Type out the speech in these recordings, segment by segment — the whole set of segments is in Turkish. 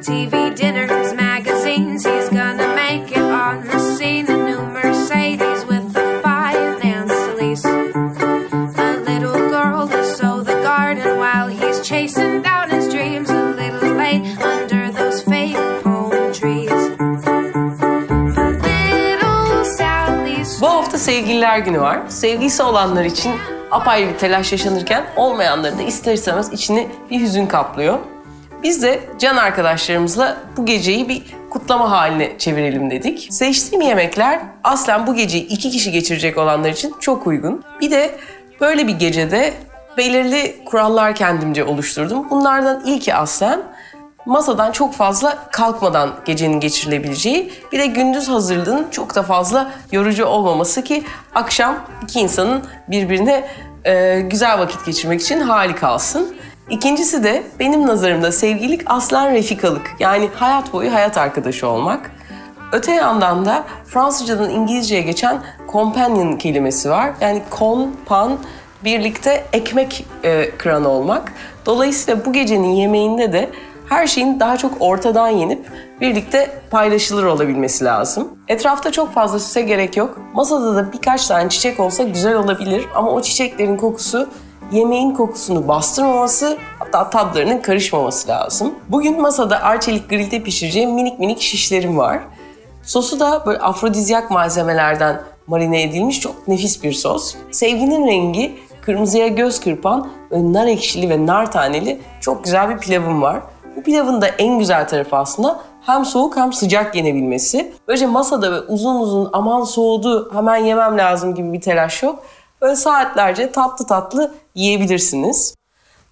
TV dinners, magazines, he's gonna make it on the scene. A new Mercedes with the five Nancy's. A little girl to sow the garden while he's chasing down his dreams. A little late under those fake palm trees. A. Bu hafta sevgililer günü var. Sevgilisi olanlar için apayrı bir telaş yaşanırken olmayanların da ister istemez içini bir hüzün kaplıyor. Biz de can arkadaşlarımızla bu geceyi bir kutlama haline çevirelim dedik. Seçtiğim yemekler aslen bu geceyi iki kişi geçirecek olanlar için çok uygun. Bir de böyle bir gecede belirli kurallar kendimce oluşturdum. Bunlardan ilki aslen masadan çok fazla kalkmadan gecenin geçirilebileceği, bir de gündüz hazırlığın çok da fazla yorucu olmaması ki akşam iki insanın birbirine e, güzel vakit geçirmek için hali kalsın. İkincisi de benim nazarımda sevgililik aslen refikalık. Yani hayat boyu hayat arkadaşı olmak. Öte yandan da Fransızcadan İngilizceye geçen companion kelimesi var. Yani con, pan, birlikte ekmek e, kıranı olmak. Dolayısıyla bu gecenin yemeğinde de her şeyin daha çok ortadan yenip birlikte paylaşılır olabilmesi lazım. Etrafta çok fazla süse gerek yok. Masada da birkaç tane çiçek olsa güzel olabilir ama o çiçeklerin kokusu yemeğin kokusunu bastırmaması hatta tadlarının karışmaması lazım. Bugün masada arçelik grilde pişireceğim minik minik şişlerim var. Sosu da böyle afrodizyak malzemelerden marine edilmiş çok nefis bir sos. Sevginin rengi kırmızıya göz kırpan nar ekşili ve nar taneli çok güzel bir pilavım var. Bu pilavın da en güzel tarafı aslında hem soğuk hem sıcak yenebilmesi. Böylece masada ve uzun uzun aman soğudu hemen yemem lazım gibi bir telaş yok. Böyle saatlerce tatlı tatlı yiyebilirsiniz.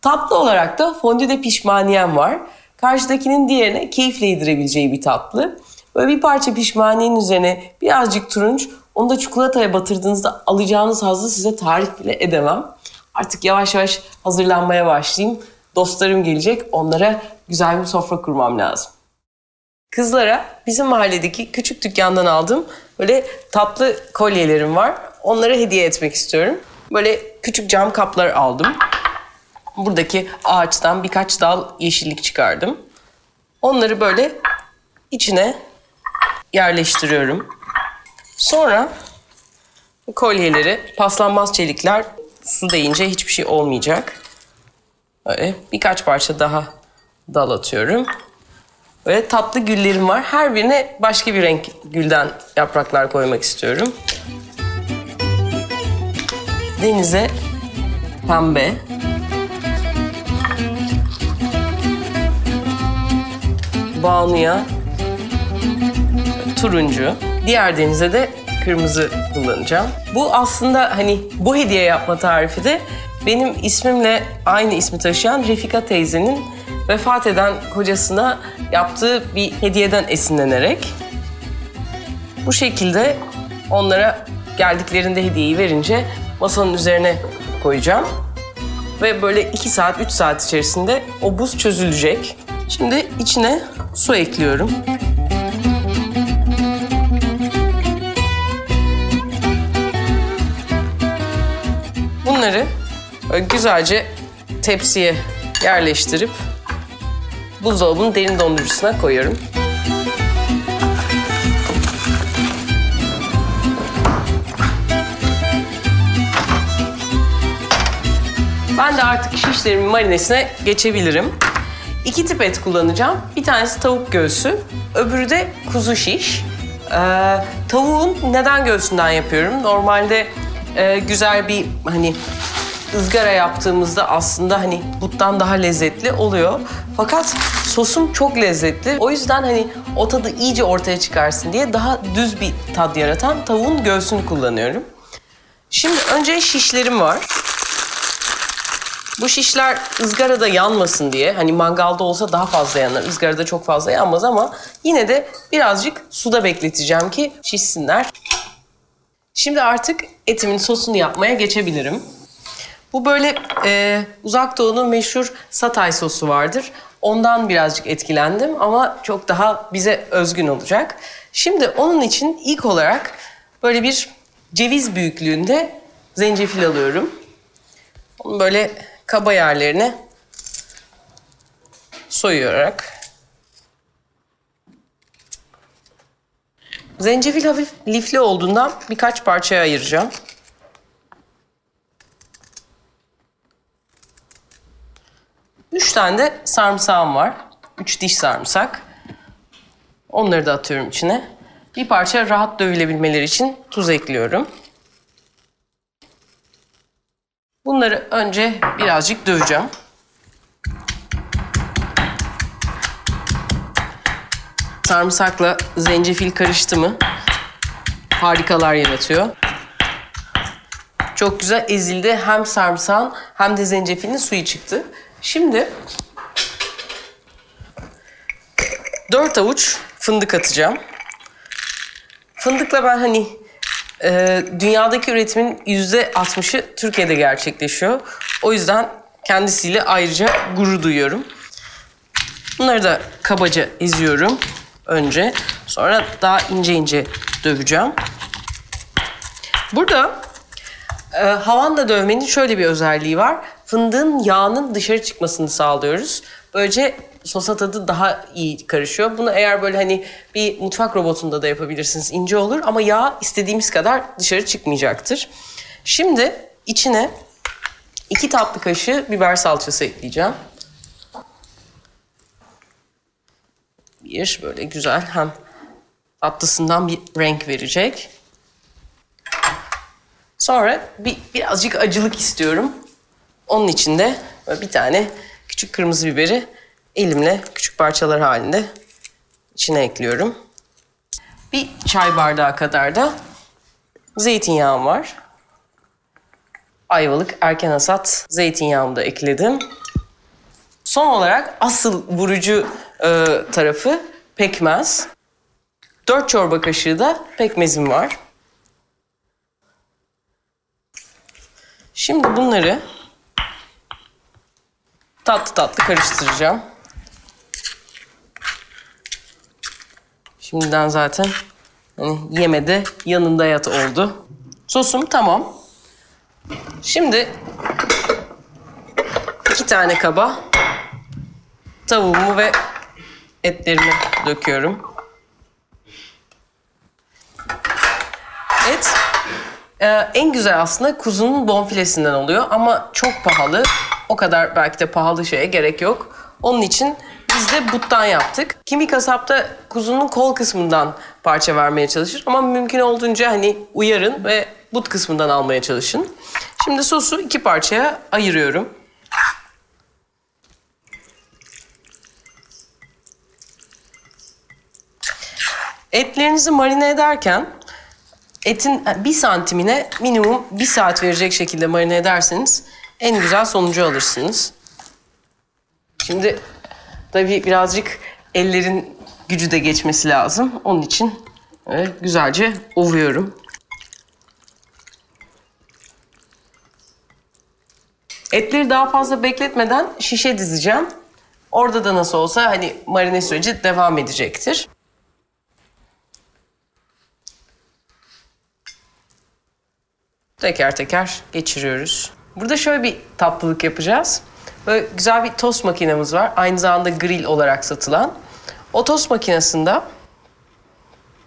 Tatlı olarak da fondü de pişmaniyem var. Karşıdakinin diğerine keyifle yedirebileceği bir tatlı. Böyle bir parça pişmaniyenin üzerine birazcık turunç, onu da çikolataya batırdığınızda alacağınız hazzı size tarif bile edemem. Artık yavaş yavaş hazırlanmaya başlayayım. Dostlarım gelecek, onlara güzel bir sofra kurmam lazım. Kızlara bizim mahalledeki küçük dükkandan aldığım böyle tatlı kolyelerim var. Onlara hediye etmek istiyorum. Böyle küçük cam kaplar aldım. Buradaki ağaçtan birkaç dal yeşillik çıkardım. Onları böyle içine yerleştiriyorum. Sonra kolyeleri paslanmaz çelikler su değince hiçbir şey olmayacak. Böyle birkaç parça daha dal atıyorum. Böyle tatlı güllerim var. Her birine başka bir renk gülden yapraklar koymak istiyorum. Denize pembe. Banu'ya turuncu. Diğer denize de kırmızı kullanacağım. Bu aslında hani bu hediye yapma tarifi de benim ismimle aynı ismi taşıyan Refika teyzenin vefat eden kocasına yaptığı bir hediyeden esinlenerek bu şekilde onlara geldiklerinde hediyeyi verince masanın üzerine koyacağım. Ve böyle 2 saat, 3 saat içerisinde o buz çözülecek. Şimdi içine su ekliyorum. Bunları güzelce tepsiye yerleştirip buzdolabının derin dondurucusuna koyuyorum. Ben de artık şişlerimin marinesine geçebilirim. İki tip et kullanacağım. Bir tanesi tavuk göğsü, öbürü de kuzu şiş. Ee, tavuğun neden göğsünden yapıyorum? Normalde e, güzel bir hani ızgara yaptığımızda aslında hani buttan daha lezzetli oluyor. Fakat sosum çok lezzetli. O yüzden hani o tadı iyice ortaya çıkarsın diye daha düz bir tad yaratan tavuğun göğsünü kullanıyorum. Şimdi önce şişlerim var. Bu şişler ızgarada yanmasın diye hani mangalda olsa daha fazla yanar. ızgarada çok fazla yanmaz ama yine de birazcık suda bekleteceğim ki şişsinler. Şimdi artık etimin sosunu yapmaya geçebilirim. Bu böyle e, uzak doğunun meşhur satay sosu vardır. Ondan birazcık etkilendim ama çok daha bize özgün olacak. Şimdi onun için ilk olarak böyle bir ceviz büyüklüğünde zencefil alıyorum. Onu böyle kaba yerlerine soyarak Zencefil hafif lifli olduğundan birkaç parçaya ayıracağım. Üç tane de sarımsağım var. Üç diş sarımsak. Onları da atıyorum içine. Bir parça rahat dövülebilmeleri için tuz ekliyorum. Bunları önce birazcık döveceğim. Sarımsakla zencefil karıştı mı harikalar yaratıyor. Çok güzel ezildi. Hem sarımsağın hem de zencefilin suyu çıktı. Şimdi dört avuç fındık atacağım. Fındıkla ben hani e, dünyadaki üretimin yüzde altmışı Türkiye'de gerçekleşiyor. O yüzden kendisiyle ayrıca gurur duyuyorum. Bunları da kabaca eziyorum önce. Sonra daha ince ince döveceğim. Burada e, havanda dövmenin şöyle bir özelliği var. Fındığın yağının dışarı çıkmasını sağlıyoruz. Böylece sosa tadı daha iyi karışıyor. Bunu eğer böyle hani bir mutfak robotunda da yapabilirsiniz. ince olur ama yağ istediğimiz kadar dışarı çıkmayacaktır. Şimdi içine iki tatlı kaşığı biber salçası ekleyeceğim. Bir böyle güzel hem tatlısından bir renk verecek. Sonra bir, birazcık acılık istiyorum. Onun için de bir tane küçük kırmızı biberi elimle küçük parçalar halinde içine ekliyorum. Bir çay bardağı kadar da zeytinyağım var. Ayvalık erken hasat zeytinyağımı da ekledim. Son olarak asıl vurucu e, tarafı pekmez. 4 çorba kaşığı da pekmezim var. Şimdi bunları tatlı tatlı karıştıracağım. Şimdiden zaten hani yemede yanında yat oldu. Sosum tamam. Şimdi iki tane kaba tavuğumu ve etlerimi döküyorum. Et e, en güzel aslında kuzunun bonfilesinden oluyor ama çok pahalı. O kadar belki de pahalı şeye gerek yok. Onun için biz de buttan yaptık. Kimi kasapta kuzunun kol kısmından parça vermeye çalışır ama mümkün olduğunca hani uyarın ve but kısmından almaya çalışın. Şimdi sosu iki parçaya ayırıyorum. Etlerinizi marine ederken etin bir santimine minimum bir saat verecek şekilde marine ederseniz en güzel sonucu alırsınız. Şimdi tabii birazcık ellerin gücü de geçmesi lazım. Onun için evet, güzelce ovuyorum. Etleri daha fazla bekletmeden şişe dizeceğim. Orada da nasıl olsa hani marine süreci devam edecektir. Teker teker geçiriyoruz. Burada şöyle bir tatlılık yapacağız. Böyle güzel bir tost makinemiz var. Aynı zamanda grill olarak satılan. O tost makinesinde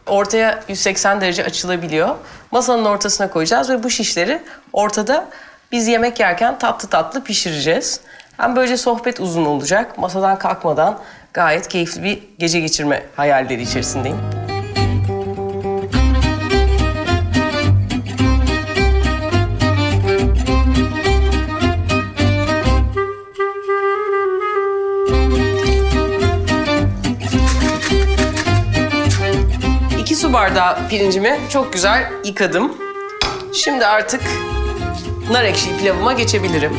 ortaya 180 derece açılabiliyor. Masanın ortasına koyacağız ve bu şişleri ortada biz yemek yerken tatlı tatlı pişireceğiz. Hem böylece sohbet uzun olacak. Masadan kalkmadan gayet keyifli bir gece geçirme hayalleri içerisindeyim. Su bardağı pirincimi çok güzel yıkadım. Şimdi artık nar ekşili pilavıma geçebilirim.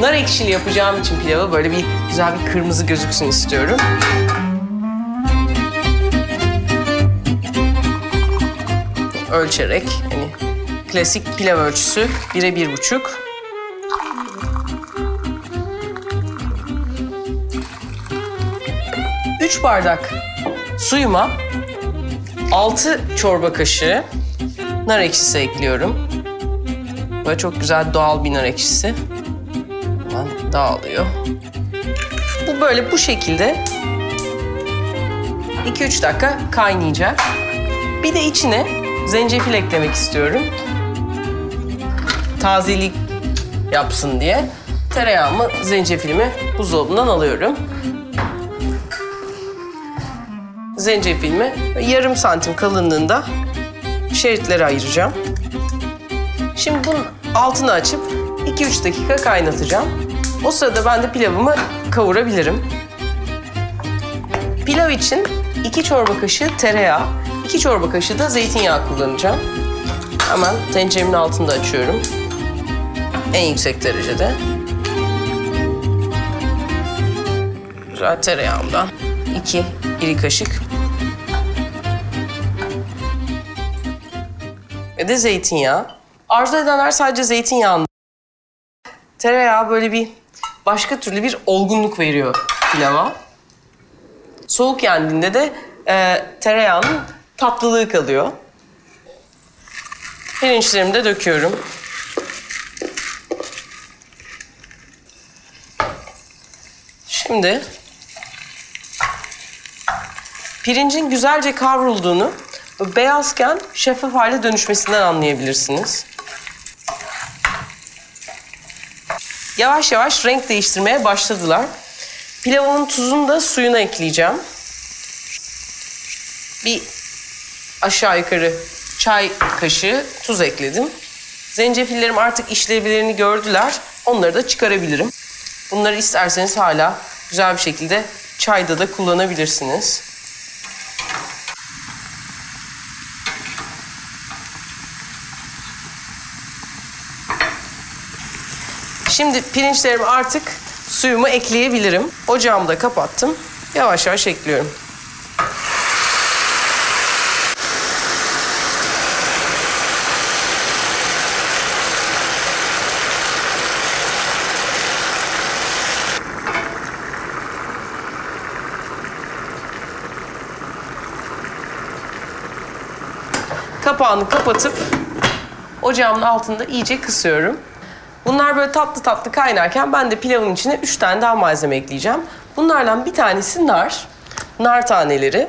Nar ekşili yapacağım için pilavı böyle bir güzel bir kırmızı gözüksün istiyorum. ölçerek hani klasik pilav ölçüsü bire bir buçuk. Üç bardak suyuma altı çorba kaşığı nar ekşisi ekliyorum. Böyle çok güzel doğal bir nar ekşisi. Hemen dağılıyor. Bu böyle bu şekilde 2-3 dakika kaynayacak. Bir de içine zencefil eklemek istiyorum. Tazelik yapsın diye tereyağımı, zencefilimi buzdolabından alıyorum. Zencefilimi yarım santim kalınlığında şeritlere ayıracağım. Şimdi bunun altını açıp 2-3 dakika kaynatacağım. O sırada ben de pilavımı kavurabilirim. Pilav için 2 çorba kaşığı tereyağı, 2 çorba kaşığı da zeytinyağı kullanacağım. Hemen tenceremin altında açıyorum. En yüksek derecede. Güzel tereyağımdan 2 iri kaşık. Ve de zeytinyağı. Arzu edenler sadece zeytinyağını Tereyağı böyle bir başka türlü bir olgunluk veriyor pilava. Soğuk yendiğinde de e, tereyağının tatlılığı kalıyor. Pirinçlerimi de döküyorum. Şimdi pirincin güzelce kavrulduğunu beyazken şeffaf hale dönüşmesinden anlayabilirsiniz. Yavaş yavaş renk değiştirmeye başladılar. Pilavımın tuzunu da suyuna ekleyeceğim. Bir aşağı yukarı çay kaşığı tuz ekledim. Zencefillerim artık işlevlerini gördüler. Onları da çıkarabilirim. Bunları isterseniz hala güzel bir şekilde çayda da kullanabilirsiniz. Şimdi pirinçlerimi artık suyumu ekleyebilirim. Ocağımı da kapattım. Yavaş yavaş ekliyorum. Kapağını kapatıp ocağımın altında iyice kısıyorum. Bunlar böyle tatlı tatlı kaynarken ben de pilavın içine üç tane daha malzeme ekleyeceğim. Bunlardan bir tanesi nar. Nar taneleri.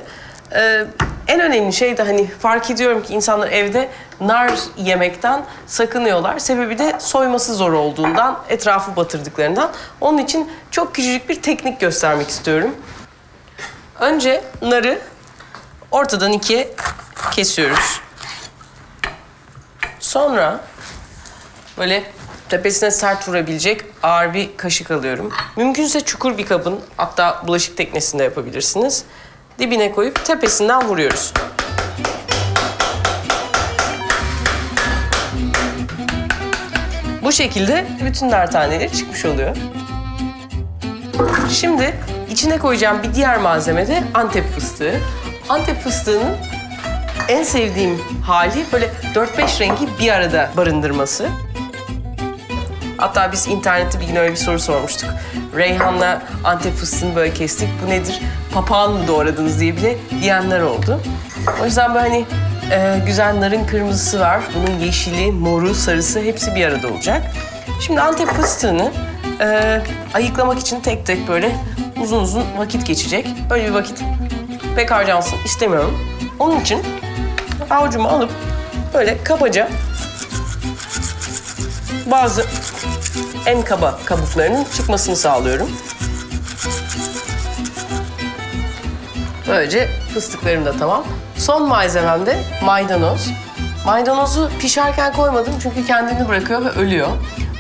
Ee, en önemli şey de hani fark ediyorum ki insanlar evde nar yemekten sakınıyorlar. Sebebi de soyması zor olduğundan, etrafı batırdıklarından. Onun için çok küçücük bir teknik göstermek istiyorum. Önce narı ortadan ikiye kesiyoruz. Sonra böyle tepesine sert vurabilecek ağır bir kaşık alıyorum. Mümkünse çukur bir kabın, hatta bulaşık teknesinde yapabilirsiniz. Dibine koyup tepesinden vuruyoruz. Bu şekilde bütün nar taneleri çıkmış oluyor. Şimdi içine koyacağım bir diğer malzeme de Antep fıstığı. Antep fıstığının en sevdiğim hali böyle 4-5 rengi bir arada barındırması. Hatta biz internette bir gün öyle bir soru sormuştuk. Reyhan'la Antep fıstığını böyle kestik. Bu nedir? Papağan mı doğradınız diye bile diyenler oldu. O yüzden böyle hani e, güzel narın kırmızısı var. Bunun yeşili, moru, sarısı hepsi bir arada olacak. Şimdi Antep fıstığını e, ayıklamak için tek tek böyle uzun uzun vakit geçecek. Böyle bir vakit pek harcansın istemiyorum. Onun için avucumu alıp böyle kabaca bazı en kaba kabuklarının çıkmasını sağlıyorum. Böylece fıstıklarım da tamam. Son malzemem de maydanoz. Maydanozu pişerken koymadım çünkü kendini bırakıyor ve ölüyor.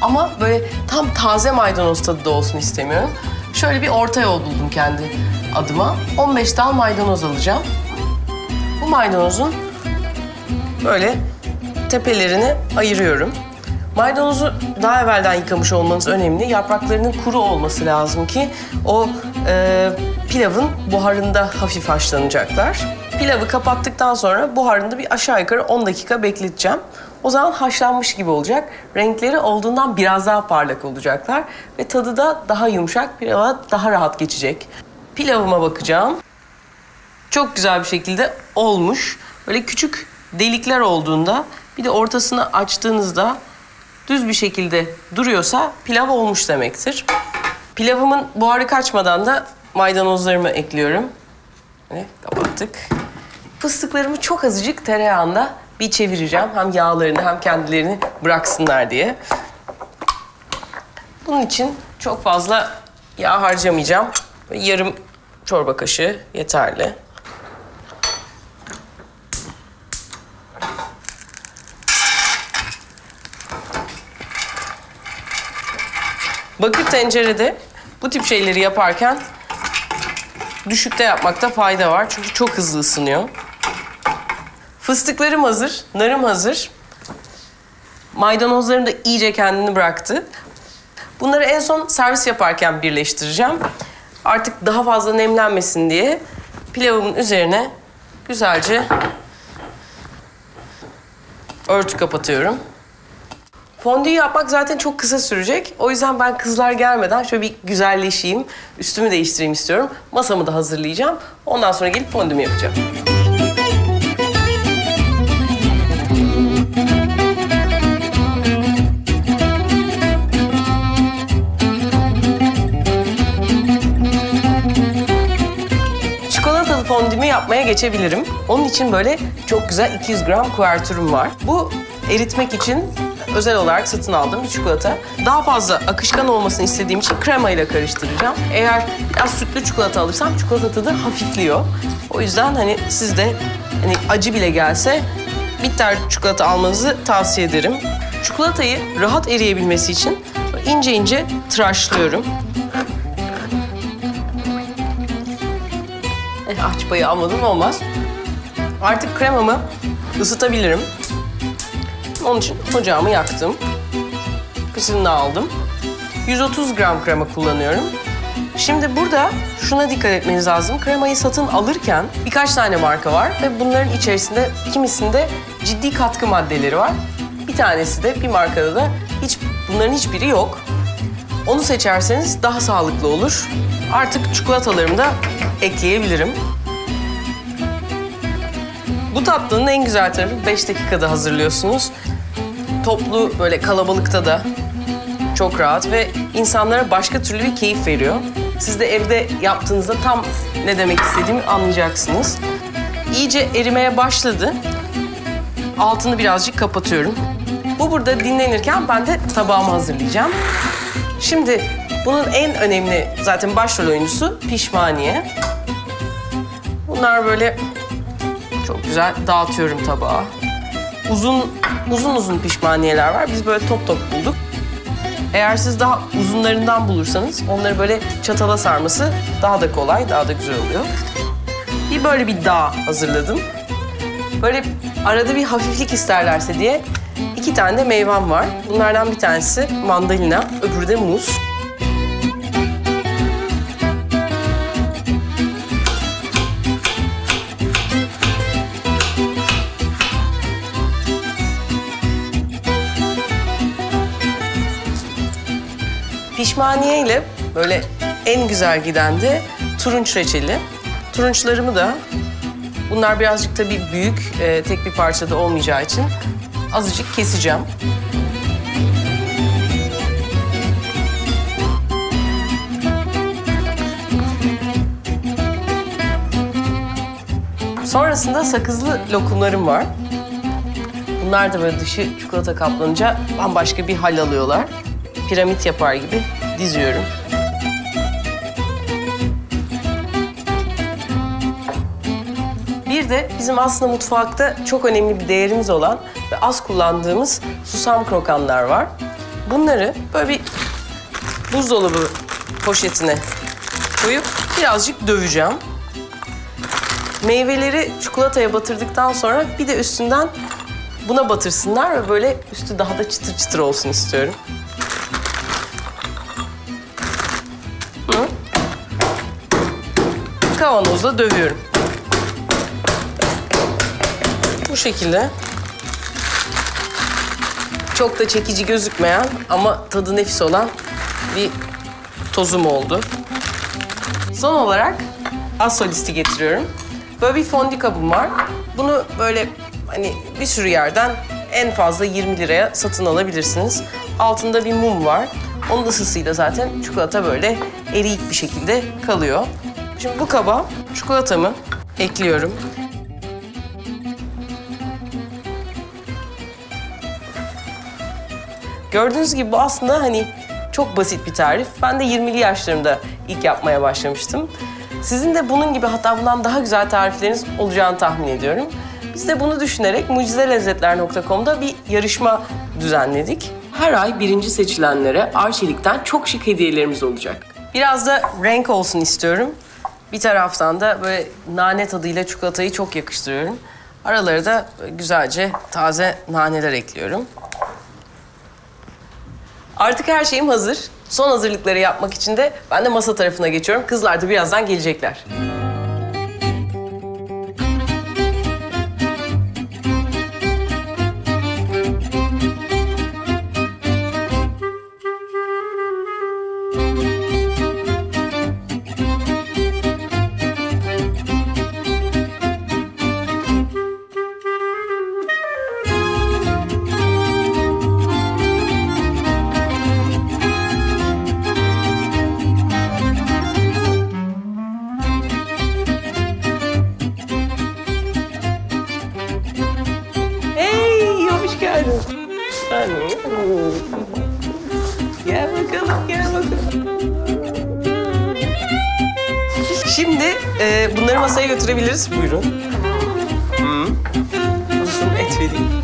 Ama böyle tam taze maydanoz tadı da olsun istemiyorum. Şöyle bir orta yol buldum kendi adıma. 15 dal maydanoz alacağım. Bu maydanozun böyle tepelerini ayırıyorum. Maydanozu daha evvelden yıkamış olmanız önemli. Yapraklarının kuru olması lazım ki o e, pilavın buharında hafif haşlanacaklar. Pilavı kapattıktan sonra buharında bir aşağı yukarı 10 dakika bekleteceğim. O zaman haşlanmış gibi olacak. Renkleri olduğundan biraz daha parlak olacaklar. Ve tadı da daha yumuşak, pilava daha rahat geçecek. Pilavıma bakacağım. Çok güzel bir şekilde olmuş. Böyle küçük delikler olduğunda bir de ortasını açtığınızda düz bir şekilde duruyorsa pilav olmuş demektir. Pilavımın buharı kaçmadan da maydanozlarımı ekliyorum. Ve kapattık. Fıstıklarımı çok azıcık tereyağında bir çevireceğim. Hem yağlarını hem kendilerini bıraksınlar diye. Bunun için çok fazla yağ harcamayacağım. Yarım çorba kaşığı yeterli. Bakır tencerede bu tip şeyleri yaparken düşükte yapmakta fayda var. Çünkü çok hızlı ısınıyor. Fıstıklarım hazır, narım hazır. Maydanozlarım da iyice kendini bıraktı. Bunları en son servis yaparken birleştireceğim. Artık daha fazla nemlenmesin diye pilavımın üzerine güzelce örtü kapatıyorum. Fondüyü yapmak zaten çok kısa sürecek. O yüzden ben kızlar gelmeden şöyle bir güzelleşeyim, üstümü değiştireyim istiyorum. Masamı da hazırlayacağım. Ondan sonra gelip fondümü yapacağım. Çikolatalı fondümü yapmaya geçebilirim. Onun için böyle çok güzel 200 gram kuvertürüm var. Bu eritmek için özel olarak satın aldığım bir çikolata. Daha fazla akışkan olmasını istediğim için krema ile karıştıracağım. Eğer biraz sütlü çikolata alırsam çikolata tadı hafifliyor. O yüzden hani siz de hani acı bile gelse bitter çikolata almanızı tavsiye ederim. Çikolatayı rahat eriyebilmesi için ince ince tıraşlıyorum. Eh, payı almadım olmaz. Artık kremamı ısıtabilirim. Onun için ocağımı yaktım. Kısırını aldım. 130 gram krema kullanıyorum. Şimdi burada şuna dikkat etmeniz lazım. Kremayı satın alırken birkaç tane marka var ve bunların içerisinde kimisinde ciddi katkı maddeleri var. Bir tanesi de bir markada da hiç bunların hiçbiri yok. Onu seçerseniz daha sağlıklı olur. Artık çikolatalarımı da ekleyebilirim. Bu tatlının en güzel tarafı 5 dakikada hazırlıyorsunuz. Toplu böyle kalabalıkta da çok rahat ve insanlara başka türlü bir keyif veriyor. Siz de evde yaptığınızda tam ne demek istediğimi anlayacaksınız. İyice erimeye başladı. Altını birazcık kapatıyorum. Bu burada dinlenirken ben de tabağımı hazırlayacağım. Şimdi bunun en önemli zaten başrol oyuncusu pişmaniye. Bunlar böyle çok güzel dağıtıyorum tabağa. Uzun uzun uzun pişmaniyeler var. Biz böyle top top bulduk. Eğer siz daha uzunlarından bulursanız onları böyle çatala sarması daha da kolay, daha da güzel oluyor. Bir böyle bir dağ hazırladım. Böyle arada bir hafiflik isterlerse diye iki tane de meyvem var. Bunlardan bir tanesi mandalina, öbürü de muz. Pişmaniye ile böyle en güzel giden de turunç reçeli. Turunçlarımı da bunlar birazcık tabii büyük, e, tek bir parçada olmayacağı için azıcık keseceğim. Sonrasında sakızlı lokumlarım var. Bunlar da böyle dışı çikolata kaplanınca bambaşka bir hal alıyorlar. Piramit yapar gibi diziyorum. Bir de bizim aslında mutfakta çok önemli bir değerimiz olan ve az kullandığımız susam krokanlar var. Bunları böyle bir buzdolabı poşetine koyup birazcık döveceğim. Meyveleri çikolataya batırdıktan sonra bir de üstünden buna batırsınlar ve böyle üstü daha da çıtır çıtır olsun istiyorum. Kavanozla dövüyorum. Bu şekilde. Çok da çekici gözükmeyen ama tadı nefis olan bir tozum oldu. Son olarak asolisti getiriyorum. Böyle bir fondi kabım var. Bunu böyle hani bir sürü yerden en fazla 20 liraya satın alabilirsiniz. Altında bir mum var. Onun ısısıyla zaten çikolata böyle eriyik bir şekilde kalıyor. Şimdi bu kaba çikolatamı ekliyorum. Gördüğünüz gibi bu aslında hani çok basit bir tarif. Ben de 20'li yaşlarımda ilk yapmaya başlamıştım. Sizin de bunun gibi hatta bundan daha güzel tarifleriniz olacağını tahmin ediyorum. Biz de bunu düşünerek mucizelezzetler.com'da bir yarışma düzenledik. Her ay birinci seçilenlere Arçelik'ten çok şık hediyelerimiz olacak. Biraz da renk olsun istiyorum. Bir taraftan da böyle nane tadıyla çikolatayı çok yakıştırıyorum. Aralara da güzelce taze naneler ekliyorum. Artık her şeyim hazır. Son hazırlıkları yapmak için de ben de masa tarafına geçiyorum. Kızlar da birazdan gelecekler. Masaya götürebiliriz. Buyurun. Hı. Olsun, et vereyim.